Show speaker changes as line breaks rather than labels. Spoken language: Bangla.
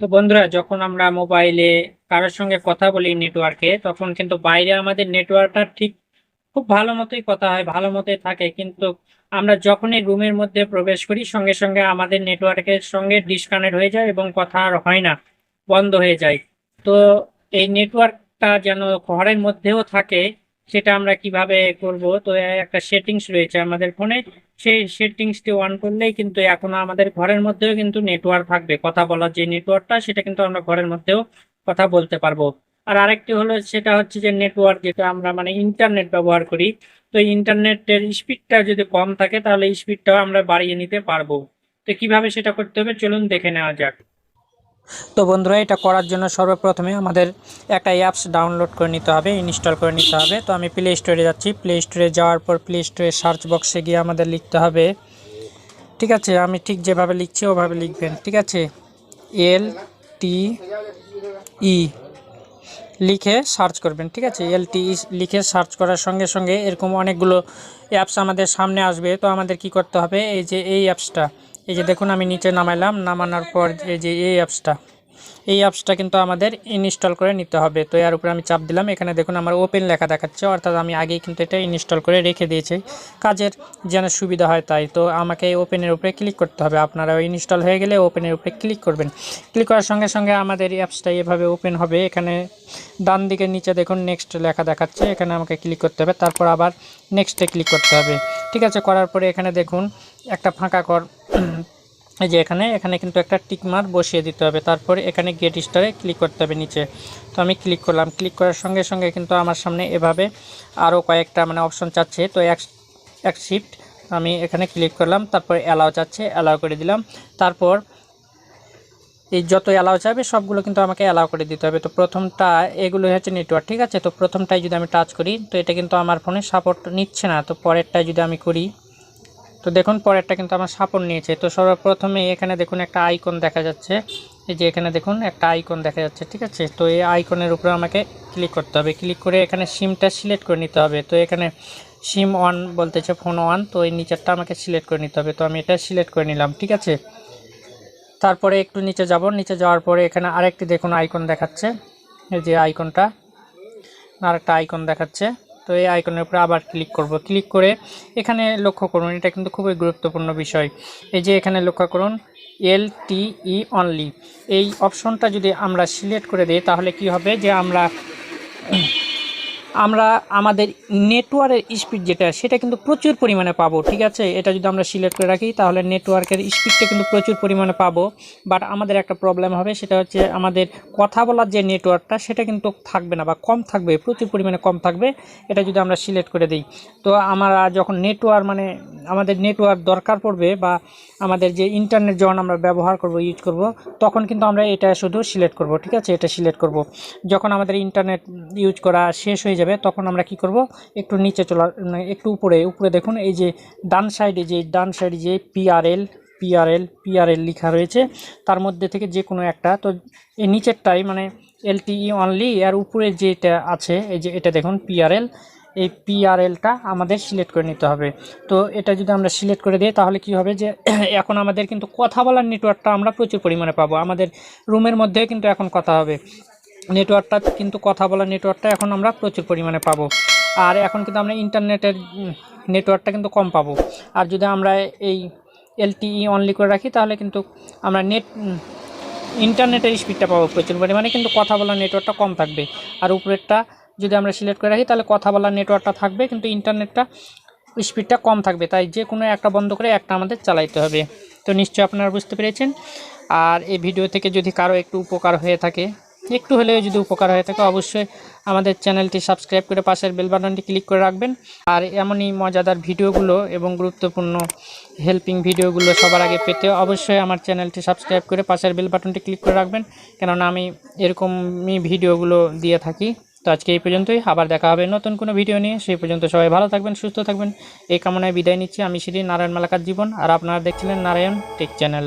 তো বন্ধুরা, যখন আমরা মোবাইলে কারোর সঙ্গে কথা বলি নেটওয়ার্কে তখন কিন্তু বাইরে আমাদের নেটওয়ার্কটা ঠিক খুব ভালো মতোই কথা হয়, ভালো মতোই থাকে। কিন্তু আমরা যখনই রুমের মধ্যে প্রবেশ করি, সঙ্গে সঙ্গে আমাদের নেটওয়ার্কের সঙ্গে ডিসকানেক্ট হয়ে যায় এবং কথা আর হয় না, বন্ধ হয়ে যায়। তো এই নেটওয়ার্কটা যেন ঘরের মধ্যেও থাকে সেটা আমরা কীভাবে করব? তো একটা সেটিংস রয়েছে আমাদের ফোনে। সেই সেটিংসটি অন করলেই কিন্তু এখন আমাদের ঘরের মধ্যেও কিন্তু নেটওয়ার্ক থাকবে। কথা বলার যে নেটওয়ার্কটা সেটা কিন্তু আমরা ঘরের মধ্যেও কথা বলতে পারব। আর আরেকটি হলো, সেটা হচ্ছে যে নেটওয়ার্ক যেটা আমরা মানে ইন্টারনেট ব্যবহার করি। তো ইন্টারনেটের স্পিডটা যদি কম থাকে, তাহলে স্পিডটাও আমরা বাড়িয়ে নিতে পারব। তো কীভাবে সেটা করতে হবে, চলুন দেখে নেওয়া যাক। তো বন্ধুরা, এটা করার জন্য সর্বপ্রথমে আমাদের একটা অ্যাপস ডাউনলোড করে নিতে হবে ইনস্টল করে নিতে হবে। তো আমি প্লে স্টোরে যাচ্ছি। প্লে স্টোরে যাওয়ার পর প্লে স্টোরে সার্চ বক্সে গিয়ে আমাদের লিখতে হবে, ঠিক আছে? আমি ঠিক যেভাবে লিখছি, ওভাবে লিখবেন, ঠিক আছে? এল টি ই লিখে সার্চ করবেন, ঠিক আছে? এল টি লিখে সার্চ করার সঙ্গে সঙ্গে এরকম অনেকগুলো অ্যাপস আমাদের সামনে আসবে। তো আমাদের কি করতে হবে? এই যে এই অ্যাপসটা এই যে দেখুন, আমি নিচে নামাইলাম, নামানোর পর এই যে এই অ্যাপসটা এই অ্যাপসটা কিন্তু আমাদের ইনস্টল করে নিতে হবে। তো এর উপরে আমি চাপ দিলাম। এখানে দেখুন, আমার ওপেন লেখা দেখাচ্ছে। অর্থাৎ আমি আগেই কিন্তু এটা ইনস্টল করে রেখে দিয়েছি। কাজের যেন সুবিধা হয় তাই। তো আমাকে এই ওপেনের উপরে ক্লিক করতে হবে। আপনারাও ইনস্টল হয়ে গেলে ওপেনের উপরে ক্লিক করবেন। ক্লিক করার সঙ্গে সঙ্গে আমাদের এই অ্যাপসটা এভাবে ওপেন হবে। এখানে ডান দিকে নিচে দেখুন নেক্সট লেখা দেখাচ্ছে। এখানে আমাকে ক্লিক করতে হবে। তারপর আবার নেক্সটে ক্লিক করতে হবে। ঠিক আছে, করার পরে এখানে দেখুন, একটা ফাঁকা কর এই যে এখানে এখানে কিন্তু একটা টিকমার বসিয়ে দিতে হবে। তারপরে এখানে গেট স্টারে ক্লিক করতে হবে নিচে। তো আমি ক্লিক করলাম। ক্লিক করার সঙ্গে সঙ্গে কিন্তু আমার সামনে এভাবে আরও কয়েকটা মানে অপশন চাচ্ছে। তো এক এক শিফট আমি এখানে ক্লিক করলাম। তারপর অ্যালাও চাচ্ছে। অ্যালাও করে দিলাম। তারপর এই যত অ্যালাও চাইবে সবগুলো কিন্তু আমাকে অ্যালাও করে দিতে হবে। তো প্রথমটা এগুলো হচ্ছে নেটওয়ার্ক ঠিক আছে? তো প্রথমটাই যদি আমি টাচ করি, তো এটা কিন্তু আমার ফোনে সাপোর্ট নিচ্ছে না। তো পরেরটাই যদি আমি করি তো দেখুন, পরেরটা কিন্তু আমার সাপোর্ট নিয়েছে। তো সর্বপ্রথমে এখানে দেখুন একটা আইকন দেখা যাচ্ছে। এই যে এখানে দেখুন, একটা আইকন দেখা যাচ্ছে, ঠিক আছে? তো এই আইকনের উপরে আমাকে ক্লিক করতে হবে। ক্লিক করে এখানে সিমটা সিলেক্ট করে নিতে হবে। তো এখানে সিম ওয়ান বলতেছে ফোন ওয়ান তো এই নিচেরটা আমাকে সিলেক্ট করে নিতে হবে। তো আমি এটা সিলেক্ট করে নিলাম, ঠিক আছে? তারপরে একটু নিচে যাব। নিচে যাওয়ার পরে এখানে আরেকটি দেখুন আইকন দেখাচ্ছে। এই যে আইকনটা আরেকটা আইকন দেখাচ্ছে। তো এই আইকনের উপরে আবার ক্লিক করব। ক্লিক করে এখানে লক্ষ্য করুন, এটা কিন্তু খুবই গুরুত্বপূর্ণ বিষয়। এই যে এখানে লক্ষ্য করুন, এল ই অনলি এই অপশনটা যদি আমরা সিলেক্ট করে দিই, তাহলে কি হবে? যে আমরা আমরা আমাদের নেটওয়ার্কের স্পিড যেটা, সেটা কিন্তু প্রচুর পরিমাণে পাবো, ঠিক আছে? এটা যদি আমরা সিলেক্ট করে রাখি, তাহলে নেটওয়ার্কের স্পিডটা কিন্তু প্রচুর পরিমাণে পাবো। বাট আমাদের একটা প্রবলেম হবে, সেটা হচ্ছে আমাদের কথা বলার যে নেটওয়ার্কটা সেটা কিন্তু থাকবে না বা কম থাকবে, প্রচুর পরিমাণে কম থাকবে। এটা যদি আমরা সিলেক্ট করে দিই, তো আমরা যখন নেটওয়ার্ক মানে আমাদের নেটওয়ার্ক দরকার পড়বে বা আমাদের যে ইন্টারনেট যখন আমরা ব্যবহার করব ইউজ করব, তখন কিন্তু আমরা এটা শুধু সিলেক্ট করব, ঠিক আছে? এটা সিলেক্ট করব। যখন আমাদের ইন্টারনেট ইউজ করা শেষ হয়ে যাবে তখন আমরা কি করব? একটু নিচে চলা মানে একটু উপরে উপরে দেখুন, এই যে ডান সাইডে যে, ডান সাইডে যে পিআরএল পিআরএল পিআরএল লেখা রয়েছে, তার মধ্যে থেকে যে কোনো একটা, তো এই নিচেরটাই মানে এলটিই অনলি আর উপরে যেটা আছে, এই যে এটা দেখুন পিআরএল এই পিআরএলটা আমাদের সিলেক্ট করে নিতে হবে। তো এটা যদি আমরা সিলেক্ট করে দিই, তাহলে কি হবে যে, এখন আমাদের কিন্তু কথা বলার নেটওয়ার্কটা আমরা প্রচুর পরিমাণে পাবো। আমাদের রুমের মধ্যে কিন্তু এখন কথা হবে। নেটওয়ার্কটা কিন্তু কথা বলার নেটওয়ার্কটা এখন আমরা প্রচুর পরিমাণে পাবো। আর এখন কিন্তু আমরা ইন্টারনেটের নেটওয়ার্কটা কিন্তু কম পাবো। আর যদি আমরা এই এলটিই অনলি করে রাখি, তাহলে কিন্তু আমরা নেট ইন্টারনেটের স্পিডটা পাবো প্রচুর পরিমাণে, কিন্তু কথা বলার নেটওয়ার্কটা কম থাকবে। আর উপরেরটা যদি আমরা সিলেক্ট করে রাখি, তাহলে কথা বলার নেটওয়ার্কটা থাকবে, কিন্তু ইন্টারনেটটা স্পিডটা কম থাকবে। তাই যে কোনো একটা বন্ধ করে একটা আমাদের চালাইতে হবে। তো নিশ্চয়ই আপনারা বুঝতে পেরেছেন। আর এই ভিডিও থেকে যদি কারও একটু উপকার হয়ে থাকে একটু হলেও যদি উপকার হয়ে থাকে, অবশ্যই আমাদের চ্যানেলটি সাবস্ক্রাইব করে পাশের বেল বাটনটি ক্লিক করে রাখবেন। আর এমনই মজাদার ভিডিওগুলো এবং গুরুত্বপূর্ণ হেল্পিং ভিডিওগুলো সবার আগে পেতে অবশ্যই আমার চ্যানেলটি সাবস্ক্রাইব করে পাশের বেল বাটনটি ক্লিক করে রাখবেন। কেননা আমি এরকমই ভিডিওগুলো দিয়ে থাকি। তো আজকে এই পর্যন্তই, আবার দেখা হবে নতুন কোনো ভিডিও নিয়ে। সেই পর্যন্ত সবাই ভালো থাকবেন, সুস্থ থাকবেন। এই কামনায় বিদায় নিচ্ছি। আমি শ্রী নারায়ণ মালাকার জীবন। আর আপনারা দেখছিলেন নারায়ণ টেক চ্যানেল।